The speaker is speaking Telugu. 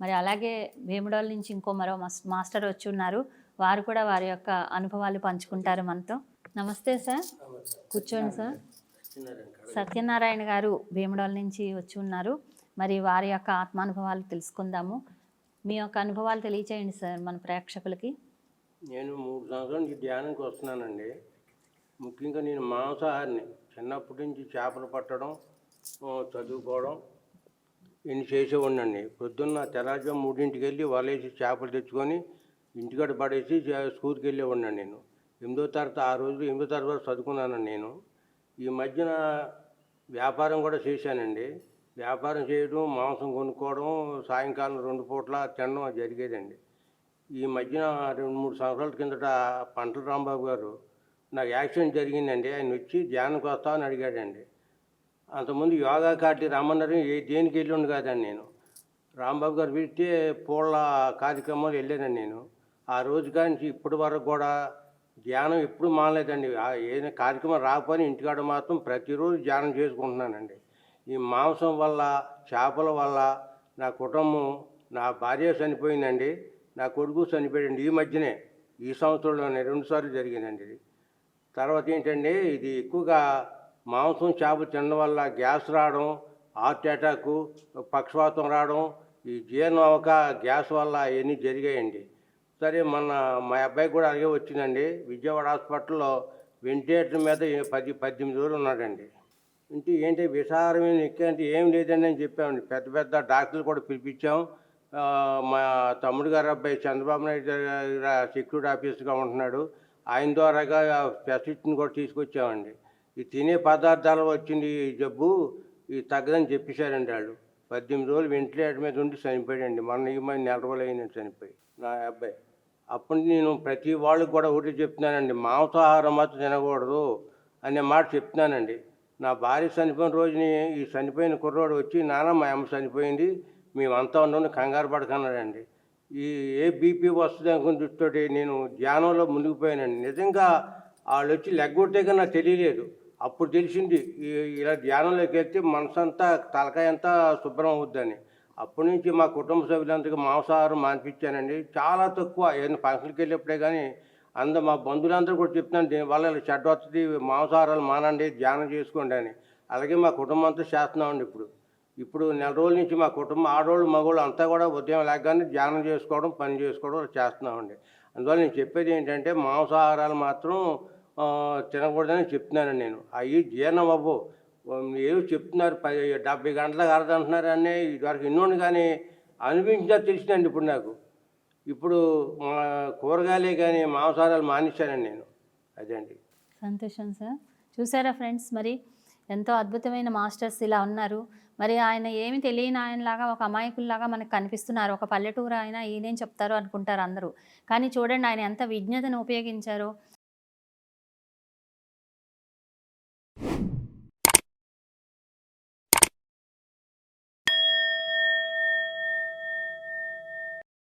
మరి అలాగే వేముడోళ్ళ నుంచి ఇంకో మరో మాస్- మాస్టర్ వచ్చి ఉన్నారు వారు కూడా వారి యొక్క అనుభవాలు పంచుకుంటారు మనతో. నమస్తే సార్. కూర్చోండి సార్. సత్యనారాయణ గారు వేముడోళ్ళ నుంచి వచ్చి ఉన్నారు మరి వారి యొక్క ఆత్మానుభవాలు తెలుసుకుందాము. మీ యొక్క అనుభవాలు తెలియచేయండి సార్ మన ప్రేక్షకులకి. నేను మూడు సంవత్సరాల నుంచి ధ్యానంకి వస్తున్నానండి. ముఖ్యంగా నేను మాంసాహారిని. చిన్నప్పటి నుంచి చేపలు పట్టడం చదువుకోవడం ఇన్ని చేసేవాడినండి. పొద్దున్న తెల్లారుజాము మూడింటికి వెళ్ళి వలేసి చేపలు తెచ్చుకొని ఇంటికాడ పడేసి స్కూల్కి వెళ్ళేవాడిని నేను. ఎనిమిదో తరగతి ఆ రోజు ఎనిమిదో తరగతి చదువుకున్నాను నేను. ఈ మధ్యన వ్యాపారం కూడా చేశానండి. వ్యాపారం చేయడం మాంసం కొనుక్కోవడం సాయంకాలం రెండు పూట్ల తినడం జరిగేదండి. ఈ మధ్యన రెండు మూడు సంవత్సరాల కిందట పంటల రాంబాబు గారు నాకు యాక్సిడెంట్ జరిగిందండి. ఆయన వచ్చి ధ్యానంకి వస్తామని అడిగాడండి. అంతకుముందు యోగా కాటి రమ్మన్నారు. ఏ దేనికి వెళ్ళిండు కాదండి నేను. రాంబాబు గారు పిలిస్తే పూల కార్యక్రమాలు వెళ్ళానండి నేను. ఆ రోజు కానీ ఇప్పటి వరకు కూడా ధ్యానం ఎప్పుడు మానలేదండి. ఏదైనా కార్యక్రమం రాకపోయినా ఇంటికాడ మాత్రం ప్రతిరోజు ధ్యానం చేసుకుంటున్నానండి. ఈ మాంసం వల్ల చేపల వల్ల నా కుటుంబం నా భార్య చనిపోయిందండి. నా కొడుకు చనిపోయాడండి. ఈ మధ్యనే ఈ సంవత్సరంలోనే రెండుసార్లు జరిగిందండి. ఇది తర్వాత ఏంటంటే ఇది ఎక్కువగా మాంసం చేప తినడం వల్ల గ్యాస్ రావడం హార్ట్ అటాక్ పక్షవాతం రావడం ఈ జీర్ణం అవ్వక గ్యాస్ వల్ల ఇవన్నీ జరిగాయండి. సరే మన మా అబ్బాయి కూడా అలాగే వచ్చిందండి. విజయవాడ హాస్పిటల్లో వెంటిలేటర్ మీద పది పద్దెనిమిది రోజులు ఉన్నాడండి. అంటే ఏంటి విషారమైన ఎక్కి అంటే ఏం లేదండి అని చెప్పామండి. పెద్ద పెద్ద డాక్టర్లు కూడా పిలిపించాం. మా తమ్ముడు గారు అబ్బాయి చంద్రబాబు నాయుడు దగ్గర సెక్యూరిటీ ఆఫీసర్గా ఉంటున్నాడు. ఆయన ద్వారాగా ఫెసిలిటీని కూడా తీసుకొచ్చామండి. ఈ తినే పదార్థాలు వచ్చింది ఈ జబ్బు ఇది తగ్గదని చెప్పేశారండి వాళ్ళు. పద్దెనిమిది రోజులు వెంటిలేటర్ మీద ఉండి చనిపోయాడండి. మొన్న ఈ మధ్య నెల రోజులు అయిందండి చనిపోయి. నా అబ్బాయి. అప్పుడు నేను ప్రతి వాళ్ళకి కూడా ఒకటి చెప్తున్నానండి మాంసాహారం మాత్రం తినకూడదు అనే మాట చెప్తున్నానండి. నా భార్య చనిపోయిన రోజుని ఈ చనిపోయిన కుర్రోడు వచ్చి నాన్న మా అమ్మ చనిపోయింది. మేమంతా ఉన్నాం కంగారు పడకన్నాడండి ఈ ఏ బీపీ వస్తుంది అనుకుని దృష్టితోటి నేను ధ్యానంలో మునిగిపోయానండి నిజంగా వాళ్ళు వచ్చి లెగ్గొట్టే నాకు తెలియలేదు. అప్పుడు తెలిసింది ఇలా ధ్యానంలోకి వెళ్తే మనసంతా తలకాయ అంతా శుభ్రం అవుద్దని. అప్పటి నుంచి మా కుటుంబ సభ్యులందరికీ మాంసాహారం మానిపించానండి. చాలా తక్కువ. ఏదైనా ఫంక్షన్కి వెళ్ళేప్పుడే కానీ అంద మా బంధువులందరూ కూడా చెప్తున్నాను దీనివల్ల ఇలా చెడ్డ వస్తుంది మాంసాహారాలు మానండి ధ్యానం చేసుకోండి అని. అలాగే మా కుటుంబం అంతా చేస్తున్నామండి ఇప్పుడు. ఇప్పుడు నెల రోజుల నుంచి మా కుటుంబం ఆడవాళ్ళు మగవాళ్ళు అంతా కూడా ఉదయం లేకగానే ధ్యానం చేసుకోవడం పని చేసుకోవడం చేస్తున్నామండి. అందువల్ల నేను చెప్పేది ఏంటంటే మాంసాహారాలు మాత్రం తినకూడదని చెప్తున్నాను నేను. అవి జీర్ణం అవ్వు. ఏదో చెప్తున్నారు పది డెబ్బై గంటలకు అరదంటున్నారు అంటున్నారు అని ఇదివరకు ఇన్నోండి కానీ అనిపించినా తెలిసిందండి ఇప్పుడు నాకు. ఇప్పుడు మా కూరగాయలే కానీ మాంసారాలు మానేశానండి నేను. అదే అండి. సంతోషం సార్. చూసారా ఫ్రెండ్స్ మరి ఎంతో అద్భుతమైన మాస్టర్స్ ఇలా ఉన్నారు. మరి ఆయన ఏమి తెలియని ఆయనలాగా ఒక అమాయకుల్లాగా మనకు కనిపిస్తున్నారు. ఒక పల్లెటూరు ఆయన ఈయనేం చెప్తారో అనుకుంటారు అందరూ. కానీ చూడండి ఆయన ఎంత విజ్ఞతను ఉపయోగించారో.